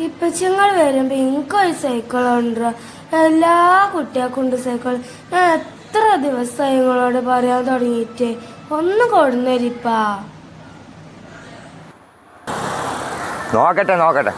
ഇപ്പച്ചങ്ങൾ വരുമ്പോ എനിക്കൊരു സൈക്കിൾ ഉണ്ട് എല്ലാ കുട്ടികൾക്കും ഉണ്ട് സൈക്കിൾ ഞാൻ എത്ര ദിവസമായി നിങ്ങളോട് പറയാൻ തുടങ്ങിയിട്ട്? ഒന്ന് കൊടുന്നരിപ്പാ. നോക്കട്ടെ നോക്കട്ടെ.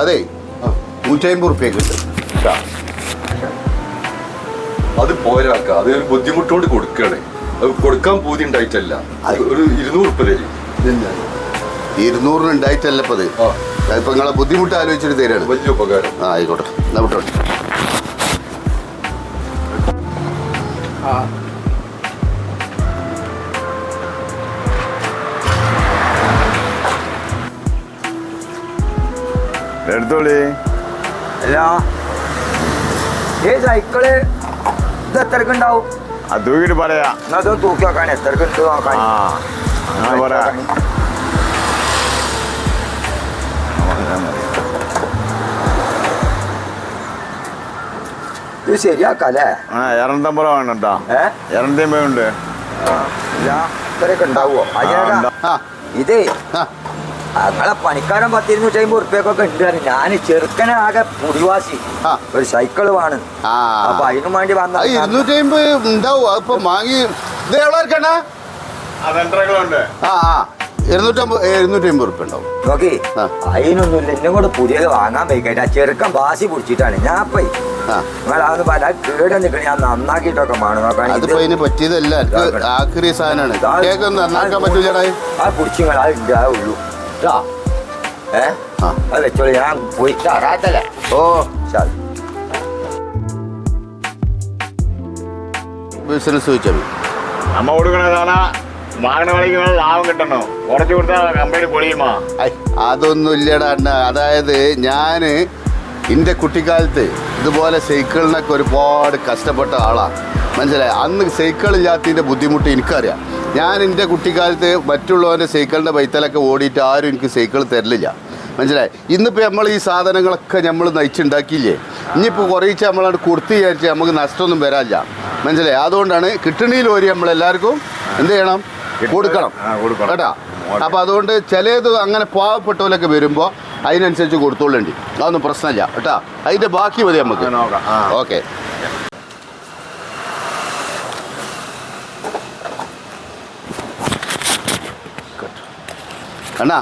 അതെ നൂറ്റമ്പത് റുപ്യ കിട്ടും. അത് പോരാക്ക. അത് ബുദ്ധിമുട്ടോട് കൊടുക്കണേ. അത് കൊടുക്കാൻ പൂതി ഉണ്ടായിട്ടല്ല. അത് ഒരു ഇരുന്നൂറ് റുപ്യ തരും. ഇരുന്നൂറിന് ഉണ്ടായിട്ടല്ല ഇപ്പൊ അത് ആ. ഇപ്പൊ നിങ്ങളെ ബുദ്ധിമുട്ട് ആലോചിച്ചിട്ട് തരാണ്. വലിയ ഉപകാരം. ആ ആയിക്കോട്ടെ. നമുക്ക് വിട്ടോട്ടെ. എടുത്തോളി. അല്ല. ഏ സൈക്കിൾ ഇത് എത്രക്ക് ഉണ്ടാവും? അത് തൂക്കിട്ട് പറയാ. എന്നാ അതൊന്ന് തൂക്കി നോക്കാൻ എത്രക്ക് ഉണ്ട് നോക്കാൻ? പറയാ. ഇത് ശരിയാക്കാല്ലേ? ആ എറണ്ടമ്പറ വേണം കേട്ടോ ഇല്ല ഇത്രയൊക്കെ ഉണ്ടാവുമോ ഇതേ. ഞങ്ങളെ പണിക്കാരൻ പത്തിരുന്നൂറ്റി അമ്പത് ഉറുപ്പ്യക്കൊക്കെ ഉണ്ട് ഞാൻ ചെറുക്കനെ ആകെ പുടിവാസി ഒരു സൈക്കിൾ വേണം. ആ. അപ്പൊ അതിനു വേണ്ടി വന്ന അത് ഇരുന്നൂറ്റി അമ്പത് ഉണ്ടാവും അതിപ്പോ വാങ്ങി ഇത് എവിടെ ഇരിക്കണ? ആ ആ. ഇരുന്നൂറ്റമ്പത് ഇരുന്നൂറ്റി അമ്പത് റുപ്യ ഉണ്ടാവും. നോക്കി. ആ. അതിനൊന്നുമില്ല എന്നെ കൂടെ പുതിയത് വാങ്ങാൻ പോയിക്കട്ടെ ആ ചെറുക്കൻ വാസി പിടിച്ചിട്ടാണ്. ഞാൻ പോയി നിങ്ങളതൊന്ന് പല കേട് നിൽക്കണ ഞാൻ നന്നാക്കിയിട്ടൊക്കെ വേണം നോക്കാൻ അതിപ്പോ പറ്റിയതല്ല. സാധനമാണ് കേക്ക് നന്നാക്കാൻ പറ്റൂലടാ. ആ പിടിച്ചിങ്ങൾ അത് അതേ ഉള്ളൂ ട്ടാ. ഏ ആ. അത് വെച്ചോളൂ ഞാൻ പോയി റാത്തല്ലേ ഓ ശരി ബിസിനസ് മതി നമ്മ കൊടുക്കണതാണ് വാങ്ങണ വഴിക്ക് നല്ല ലാഭം കിട്ടണോ? കുറച്ച് കൊടുത്താൽ കമ്പനി പൊളിയുമാ? അതൊന്നും ഇല്ലടാ അണ്ണ. അതായത് ഞാൻ എന്റെ കുട്ടിക്കാലത്ത് ഇതുപോലെ സൈക്കിളിനൊക്കെ ഒരുപാട് കഷ്ടപ്പെട്ട ആളാണ് മനസ്സിലായി? അന്ന് സൈക്കിൾ ഇല്ലാത്തതിന്റെ ബുദ്ധിമുട്ട് എനിക്കറിയാം. ഞാൻ എന്റെ കുട്ടിക്കാലത്ത് മറ്റുള്ളവന്റെ സൈക്കിളിന്റെ ബൈത്തലൊക്കെ ഓടിയിട്ട് ആരും എനിക്ക് സൈക്കിൾ തരലില്ല. മനസ്സിലായി? ഇന്നിപ്പോൾ നമ്മൾ ഈ സാധനങ്ങളൊക്കെ നമ്മൾ നയിച്ചുണ്ടാക്കിയില്ലേ? ഇനിയിപ്പോൾ കുറേച്ച് നമ്മളത് കൊടുത്തു വിചാരിച്ച് നമുക്ക് നഷ്ടമൊന്നും വരാനില്ല. മനസ്സിലായി? അതുകൊണ്ടാണ് കിട്ടണിയിൽ ഒരു നമ്മളെല്ലാവർക്കും എന്ത് ചെയ്യണം? കൊടുക്കണം. കേട്ടാ? അപ്പോൾ അതുകൊണ്ട് ചിലത് അങ്ങനെ പാവപ്പെട്ടവരൊക്കെ വരുമ്പോൾ അതിനനുസരിച്ച് കൊടുത്തോളേണ്ടി. അതൊന്നും പ്രശ്നമില്ല. കേട്ടാ? അതിന്റെ ബാക്കി മതി നമുക്ക്. ഓക്കെ. അണ്ണാ